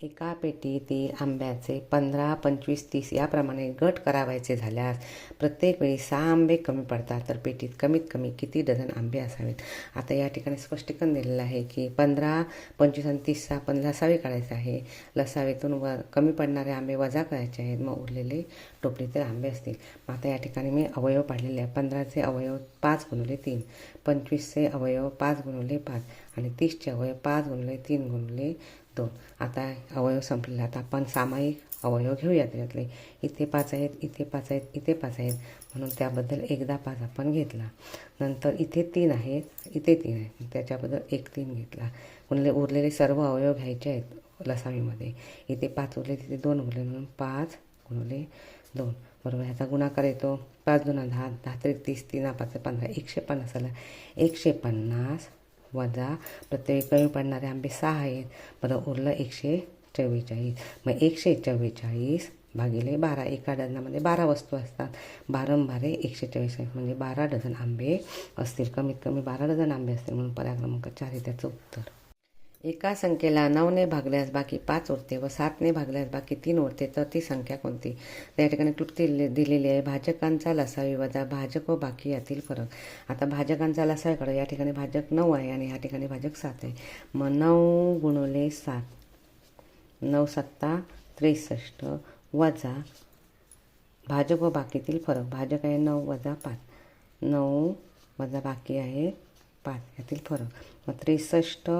एका पेटीतील आंब्याचे पंधरा पंचवीस तीस याप्रमाणे गट करावायचे झाल्यास प्रत्येक वेळी सहा आंबे कमी पडतात. तर पेटीत कमीत कमी किती डझन आंबे असावेत? आता या ठिकाणी स्पष्टीकरण दिलेलं आहे की पंधरा पंचवीस आणि तीसचा आपण लसावे काढायचा आहे. लसावेतून व कमी पडणारे आंबे वजा करायचे आहेत. मग उरलेले टोपलीतील आंबे असतील. मग आता या ठिकाणी मी अवयव पाडलेले आहे पंधराचे अवयव पाच गुणवले तीन पंचवीसचे अवयव पाच गुणवले पाच आणि तीसचे अवयव पाच गुणवले तीन गुणवले दोन आता अवयव संपलेला आता आपण सामायिक अवयव घेऊया त्याच्यातले इथे पाच आहेत इथे पाच आहेत इथे पाच आहेत. म्हणून त्याबद्दल एकदा पाच आपण घेतला. नंतर इथे तीन आहेत इथे तीन आहेत. त्याच्याबद्दल एक तीन घेतला. उरले उरलेले सर्व अवयव घ्यायचे आहेत लसावीमध्ये इथे पाच उरले तिथे दोन उरले. म्हणून पाच गुणले दोन. बरोबर ह्याचा गुणाकार येतो. पाच दोन दहा दहा तरी तीस तीन पाच पंधरा. एकशे पन्नास आला. एकशे पन्नास वजा प्रत्येक कमी पडणारे आंबे सहा आहेत. बरं उरलं एकशे चव्वेचाळीस. मग एकशे चव्वेचाळीस भागिले बारा एका डझनामध्ये बारा वस्तू असतात. बारंबारे एकशे चव्वेचाळीस म्हणजे बारा डझन आंबे असतील. कमीत कमी बारा डझन आंबे असतील म्हणून पर्याय क्रमांक चार आहे त्याचं उत्तर. एका संख्येला नऊने भागल्यास बाकी पाच उरते व सातने भागल्यास बाकी तीन उरते तर ती संख्या कोणती? या ठिकाणी क्लुप्ती दिलेली आहे. भाजकांचा लसावी वजा भाजक व बाकी यातील फरक. आता भाजकांचा लसावीकडे या ठिकाणी भाजक नऊ आहे आणि या ठिकाणी भाजक सात आहे. मग नऊ गुणवले सात. नऊ सत्ता त्रेसष्ट वजा भाजक व बाकीतील फरक. भाजक आहे नऊ वजा पाच. नऊ वजा बाकी आहे पाच यातील फरक. मग त्रेसष्ट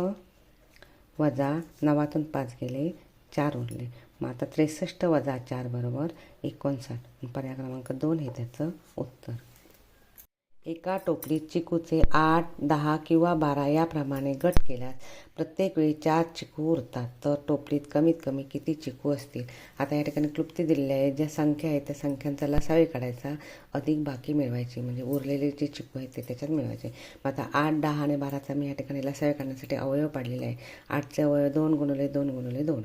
वजा नवातून पाच गेले चार उरले. मग आता त्रेसष्ट वजा चार बरोबर एकोणसाठ. पर्याय क्रमांक दोन हे त्याचं उत्तर. एका टोपलीत चिकूचे आठ दहा किंवा बारा याप्रमाणे गट केल्यास प्रत्येक वेळी चार चिकू उरतात. तर टोपलीत कमीत कमी किती चिकू असतील? आता या ठिकाणी क्लुप्ती दिलेली आहे. ज्या संख्या आहे त्या संख्यांचा लसावी काढायचा. अधिक बाकी मिळवायची. म्हणजे उरलेले जे चिकू आहेत ते त्याच्यात मिळवायचे. मग आता आठ दहा आणि बाराचा मी या ठिकाणी लसावे काढण्यासाठी अवयव पाडलेला आहे. आठचे अवयव दोन गुणवले दोन गुणवले दोन.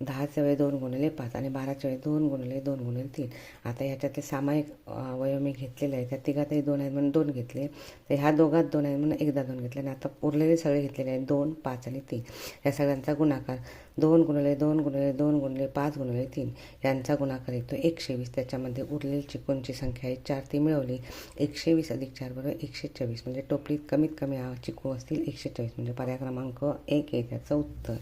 दहाचे वेळ दोन गुणिले पाच आणि बाराचे वेळ दोन गुणिले दोन गुणिले तीन. आता ह्याच्यातले सामायिक अवयव मी घेतलेले आहे त्या तिघातही दोन आहेत म्हणून दोन घेतले. तर ह्या दोघात दोन आहेत म्हणून एकदा दोन घेतले. आणि आता उरलेले सगळे घेतलेले आहेत. दोन पाच आणि तीन. या सगळ्यांचा गुणाकार दोन गुणिले दोन गुणिले दोन गुणिले पाच गुणिले तीन यांचा गुणाकार येतो एकशे वीस त्याच्यामध्ये उरलेली चिकूनची संख्या आहे चार. ती मिळवली एकशे वीस अधिक चार बरोबर एकशे चोवीस. म्हणजे टोपलीत कमीत कमी चिकू असतील एकशे चोवीस. म्हणजे पर्याय क्रमांक एक आहे त्याचं उत्तर.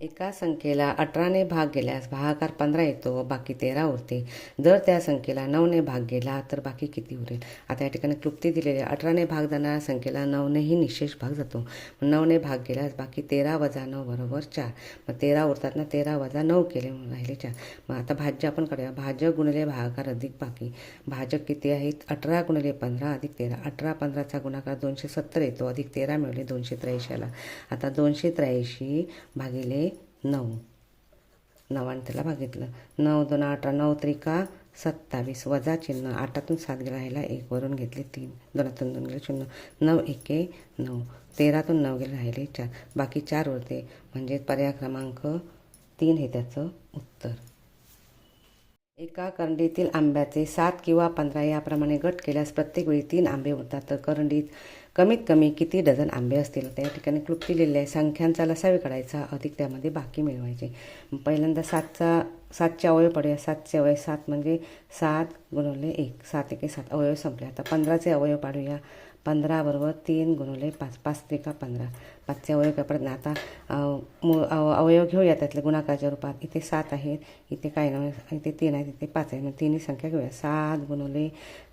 एका संख्येला अठराने भाग गेल्यास भागाकार पंधरा येतो बाकी तेरा उरते. जर त्या संख्येला नऊने भाग गेला तर बाकी किती उरेल? आता या ठिकाणी क्लुप्ती दिलेली आहे. अठराने भाग जाणाऱ्या संख्येला नऊनेही निशेष भाग जातो. नऊने भाग गेल्यास बाकी तेरा वजा नऊ बरोबर चार. मग तेरा उरतात ना तेरा वजा नऊ केले म्हणून राहिले चार. मग आता भाज्य आपण करूया भाजक गुणले भागाकार अधिक बाकी. भाजक किती आहेत? अठरा गुणले पंधरा अधिक तेरा. अठरा पंधराचा गुणाकार दोनशे सत्तर येतो. अधिक तेरा मिळवले दोनशे त्र्याऐंशीला आता दोनशे त्र्याऐंशी भागिले नऊ. नवाने त्याला बघितलं नऊ दोन अठरा नऊ त्रिका सत्तावीस. वजा चिन्ह. आठातून सात गेला राहिला एक. वरून घेतले तीन. दोनातून दोन गेले शून्य. नऊ एके नऊ. तेरातून नऊ गेले राहिले चार. बाकी चार उरते. म्हणजे पर्याय क्रमांक तीन हे त्याचं उत्तर. एका करंडीतील आंब्याचे सात किंवा पंधरा याप्रमाणे गट केल्यास प्रत्येक वेळी तीन आंबे उरतात. तर करंडीत कमीत कमी किती डझन आंबे असतील? त्या ठिकाणी क्लुप्ती लिहिली आहे. संख्यांचा लसावी काढायचा अधिक त्यामध्ये बाकी मिळवायचे. पहिल्यांदा सातचा सातचे अवयव पडूया. सातचे अवयव सात म्हणजे सात गुणवले एक. सात एके सात. अवयव संपले. आता पंधराचे अवयव पाडूया. पंधरा बरोबर तीन गुणवले पाच. पाच त्रिका पंधरा. पाचचे अवयव काय पडत आता मूळ अवयव घेऊया त्यातले गुणाकाराच्या रूपात. इथे सात आहेत. इथे काय नाही इथे तीन आहेत. इथे पाच आहे मग तिन्ही संख्या घेऊया. सात गुणवले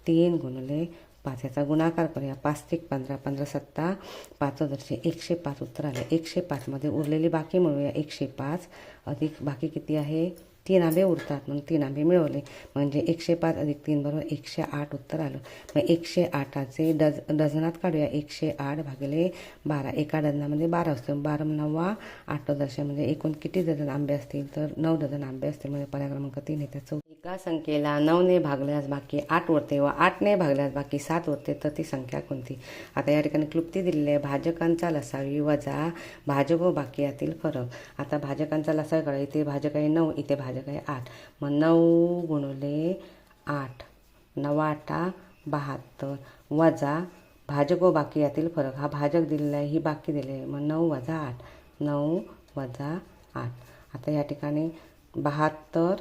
तीन गुणवले पाच याचा गुणाकार करूया. पाच एक पंधरा पंधरा सत्ता पाच दरशे एकशे पाच उत्तर आले. एकशे पाचमध्ये उरलेली बाकी मिळूया. एकशे पाच. अधिक बाकी किती आहे? तीन आंबे उरतात. म्हणून तीन आंबे मिळवले. म्हणजे एकशे पाच अधिक तीन बरोबर एकशे आठ उत्तर आलं. मग एकशे आठाचे डझ डझनात काढूया. एकशे आठ भागिले बारा. एका डझनामध्ये बारा असतो. बारा नव्वा आठ दर्शन म्हणजे एकूण किती डझन आंबे असतील? तर नऊ डझन आंबे असतील. म्हणजे पर्याय क्रमांक तीन हे त्याचं एका संख्येला नऊने भागल्यास बाकी आठ उरते व आठने भागल्यास बाकी सात उरते तर ती संख्या कोणती? आता या ठिकाणी क्लुप्ती दिलेली आहे. भाजकांचा लसावी वजा भाजक व बाकी यातील फरक. आता भाजकांचा लसावी काढा इथे भाजक आहे नऊ इथे भाजक आहे आठ. मग नऊ गुणले आठ. नवाटा बहात्तर. वजा भाजक व बाकी यातील फरक. हा भाजक दिलेला आहे ही बाकी दिलेली आहे. मग नऊ वजा आठ. नऊ वजा आठ. आता या ठिकाणी बहात्तर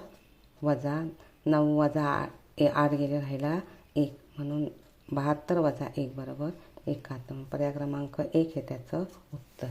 वजा नऊ वजा आठ ए आठ गेले राहिला एक. म्हणून बहात्तर वजा एक बरोबर एकाहत्तर. पर्याय क्रमांक एक हे त्याचं उत्तर.